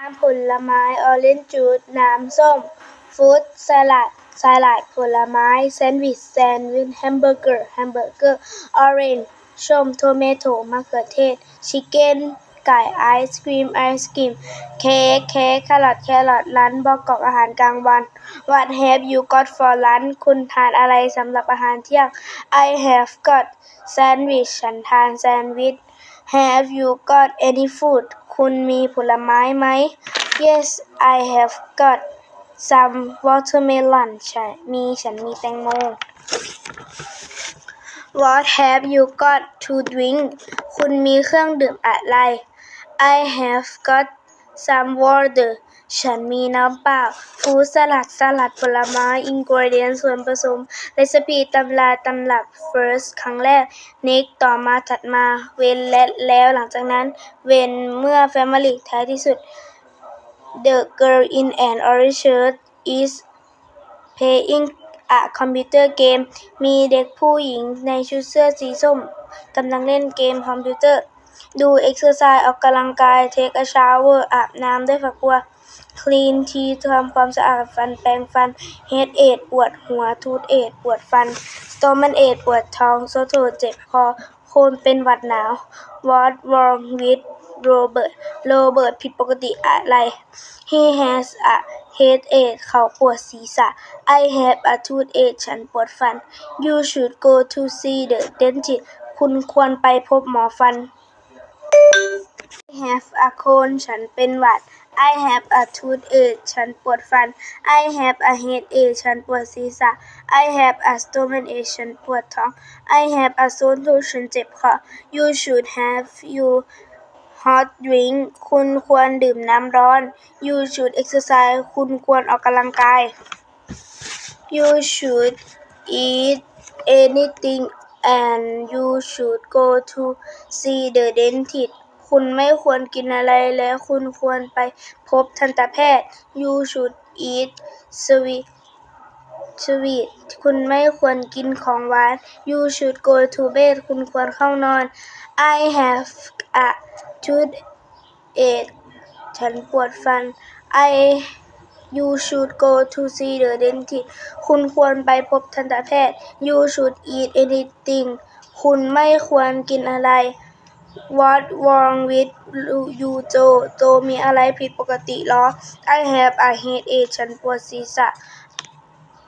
น้ำผลไม้ orange juice น้ำส้ม fruit salad สลัดผลไม้ sandwich แซนด์วิช แฮมเบอร์เกอร์ แฮมเบอร์เกอร์ orange ส้ม tomato มะเขือเทศ chicken ไก่ ice cream ไอศกรีม เค้ก เค้ก แครอท แครอท lunch บะกอกอาหารกลางวัน What have you got for lunch คุณทานอะไรสำหรับอาหารเที่ยง I have got sandwich ฉันทานแซนด์วิช Have you got any fruit คุณมีผลไม้ไหม Yes I have got some watermelon ใช่มีฉันมีแตงโม What have you got to drink คุณมีเครื่องดื่มอะไร I have got some water ฉันมีน้ำเปล่า Fruit salad สลัดผลไม้ Ingredients ส่วนผสม Recipe ตำราตำรับ First ครั้งแรก Next ต่อมาถัดมา When และแล้วหลังจากนั้น When เมื่อ Family ท้ายที่สุด The girl in an orange shirt is playing a computer game มีเด็กผู้หญิงในชุดเสื้อสีส้มกำลังเล่นเกมคอมพิวเตอร์ Do exercise ออกกำลังกาย Take a shower อาบน้ำด้วยฝักบัว คลีนทีทำความสะอาดฟันแปรงฟันเฮดเอทปวดหัวทูดเอทปวดฟันสโตมันเอทปวดท้องโซโทเจ็บคอโคนเป็นหวัดหนาววอตวอร์มวิดโรเบิร์ตโรเบิร์ตผิดปกติอะไร He has a headache เขาปวดศีรษะ I have a toothache ฉันปวดฟัน You should go to see the dentist คุณควรไปพบหมอฟัน I have a cold ฉันเป็นหวัด I have a toothache ฉันปวดฟัน I have a headache ฉันปวดศีรษะ I have a stomachache ฉันปวดท้อง I have a sore throat ฉันเจ็บคอ You should have you hot drink คุณควรดื่มน้ำร้อน You should exercise คุณควรออกกำลังกาย You should eat anything and you should go to see the dentist คุณไม่ควรกินอะไรและคุณควรไปพบทันตแพทย์ You should eat sweet sweet คุณไม่ควรกินของหวาน You should go to bed คุณควรเข้านอน I have a toothache ฉันปวดฟัน I You should go to see the dentist คุณควรไปพบทันตแพทย์ You should eat anything คุณไม่ควรกินอะไร What wrong with you Joe โจมีอะไรผิดปกติหรอ I have a headache ฉันปวดศีรษะ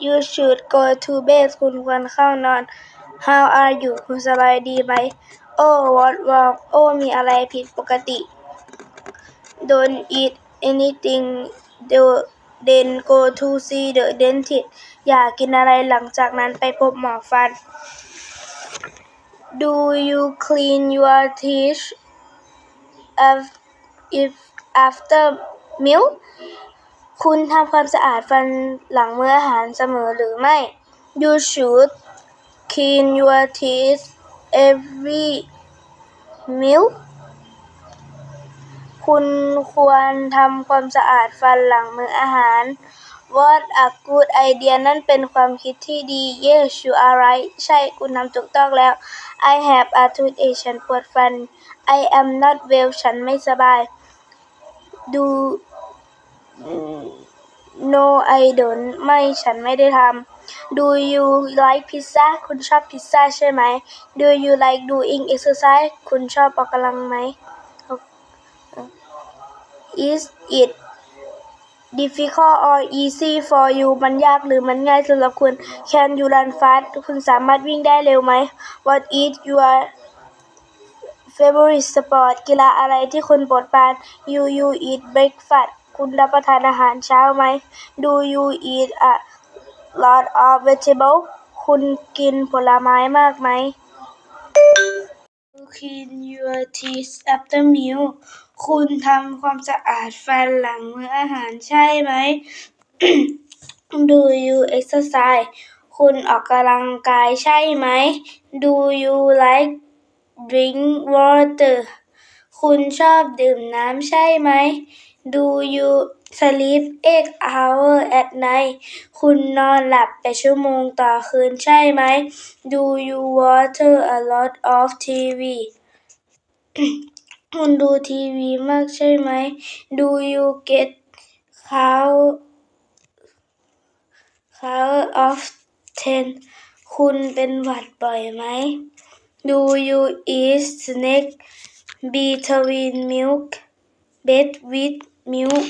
You should go to bed คุณควรเข้านอน How are you คุณสบายดีไหม Oh what wrong โอ้มีอะไรผิดปกติ Don't eat anything then go to see the dentist อย่ากินอะไรหลังจากนั้นไปพบหมอฟัน Do you clean your teeth if after meal คุณทำความสะอาดฟันหลังมื้ออาหารเสมอหรือไม่ You should clean your teeth every meal คุณควรทำความสะอาดฟันหลังมื้ออาหาร What a good idea นั่นเป็นความคิดที่ดี Yes you are right ใช่คุณทำถูกต้องแล้ว I have a toothache ฉันปวดฟัน I am not well ฉันไม่สบาย Do No I don't ไม่ฉันไม่ได้ทำ Do you like pizza คุณชอบพิซซ่าใช่ไหม Do you like doing exercise คุณชอบออกกำลังไหม Is it difficult or easy for you มันยากหรือมันง่ายสำหรับคุณ Can you run fast คุณสามารถวิ่งได้เร็วไหม What is your favorite sport กีฬาอะไรที่คุณโปรดปราน You you eat breakfast คุณรับประทานอาหารเช้าไหม Do you eat a lot of vegetable คุณกินผลไม้มากไหม You clean your teeth after meal คุณทำความสะอาดฟันหลังมื้ออาหารใช่ไหม Do you exercise คุณออกกำลังกายใช่ไหม Do you like drink water คุณชอบดื่มน้ำใช่ไหม Do you sleep eight hours at night คุณนอนหลับแปดชั่วโมงต่อคืนใช่ไหม Do you watch a lot of TV คุณดูทีวีมากใช่ไหม Do you get cold cold often คุณเป็นหวัดบ่อยไหม Do you eat snacks between milk bed with milk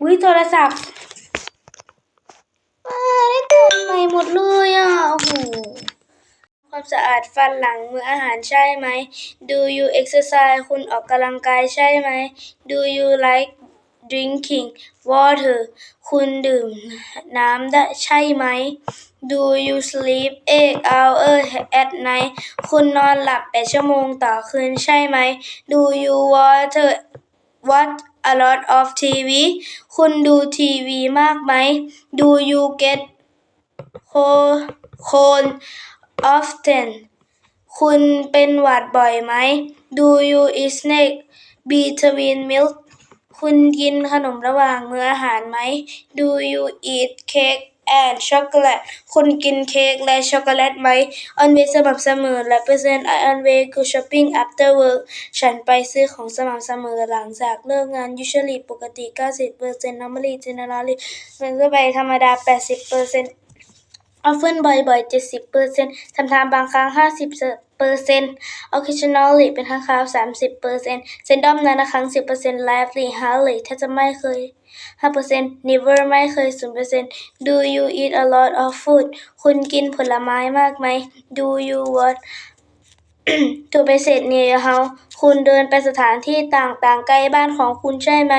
อุ๊ยโทรศัพท์ว้าได้ตื่นใหม่หมดเลยอะ โอ้โห ความสะอาดฟันหลังมื้ออาหารใช่ไหม Do you exercise คุณออกกำลังกายใช่ไหม Do you like drinking water คุณดื่มน้ำได้ใช่ไหม Do you sleep eight hours at night คุณนอนหลับแปดชั่วโมงต่อคืนใช่ไหม Do you watch watch a lot of TV คุณดูทีวีมากไหม Do you get cold often คุณเป็นหวัดบ่อยไหม Do you eat snack between milk คุณกินขนมระหว่างมื้ออาหารไหม Do you eat cake and chocolate คุณกินเค้กและช็อกโกแลตไหม Always สม่ำเสมอ Represent I always go shopping after work ฉันไปซื้อของสม่ำเสมอหลังจากเลิกงาน Usually ปกติ 90% Normally generally เป็นทั่วไปธรรมดา 80% often บ่อยๆ 70เปอร์เซ็นต์ sometimes บางครั้ง 50เปอร์เซ็นต์ occasionally เป็นครั้งคราว 30เปอร์เซ็นต์ seldom นานครั้ง 10เปอร์เซ็นต์ rarely hardly ถ้าจะไม่เคย5เปอร์เซ็นต์ never ไม่เคย0เปอร์เซ็นต์ do you eat a lot of food คุณกินผลไม้มากไหม do you what ตัว u ป i n e s s near your house คุณเดินไปสถานที่ต่างๆ ใกล้บ้านของคุณใช่ไหม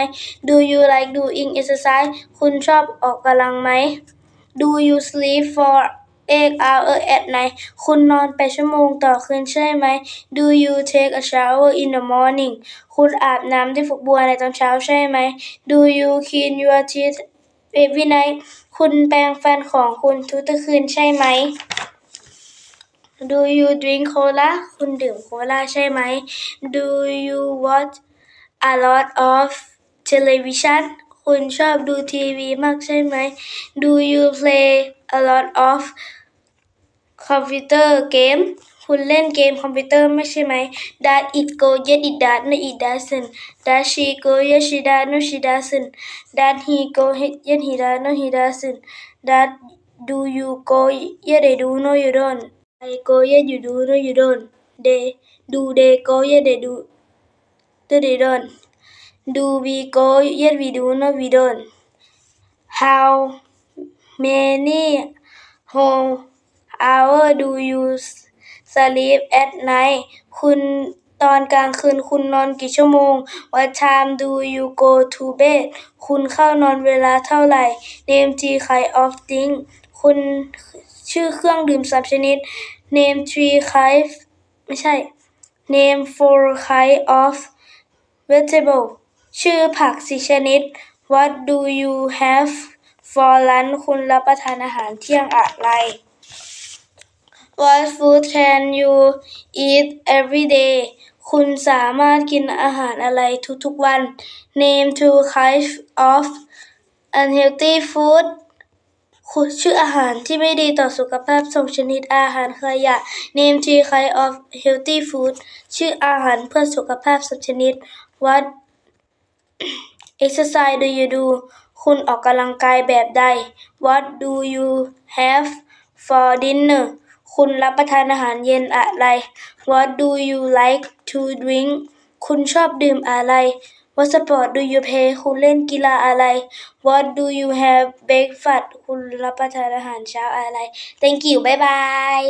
do you like doing exercise คุณชอบออกกำลังไหม Do you sleep for eight hours at night คุณนอนแปดชั่วโมงต่อคืนใช่ไหม Do you take a shower in the morning คุณอาบน้ำด้วยฝักบัวในตอนเช้าใช่ไหม Do you clean your teeth every night คุณแปรงฟันของคุณทุกคืนใช่ไหม Do you drink cola คุณดื่มโคลาใช่ไหม Do you watch a lot of television คุณชอบดูทีวีมากใช่ไหม Do you play a lot of computer game คุณเล่นเกมคอมพิวเตอร์ไม่ใช่ไหม Does it go yes it does no it doesn't Does she go yes she does no she doesn't Does he go yes he does no he doesn't Does do you go yes they do no you don't I go yes you do no you don't They do they go yes they do no they don't Do we go yes we do no we don't How many whole hour do you sleep at night คุณตอนกลางคืนคุณนอนกี่ชั่วโมง What time do you go to bed คุณเข้านอนเวลาเท่าไหร่ Name three kind of thing คุณชื่อเครื่องดื่มสามชนิด Name three kind ไม่ใช่ Name four kind of vegetable ชื่อผักสี่ชนิด What do you have for lunch คุณรับประทานอาหารเที่ยงอะไร What food can you eat every day คุณสามารถกินอาหารอะไรทุกๆวัน Name two kinds of unhealthy food ชื่ออาหารที่ไม่ดีต่อสุขภาพสองชนิดอาหารขยะ Name three kinds of healthy food ชื่ออาหารเพื่อสุขภาพสามชนิด What exercise do you do คุณออกกำลังกายแบบใด What do you have for dinner คุณรับประทานอาหารเย็นอะไร What do you like to drink คุณชอบดื่มอะไร What sport do you play คุณเล่นกีฬาอะไร What do you have breakfast คุณรับประทานอาหารเช้าอะไร Thank you บ๊ายบาย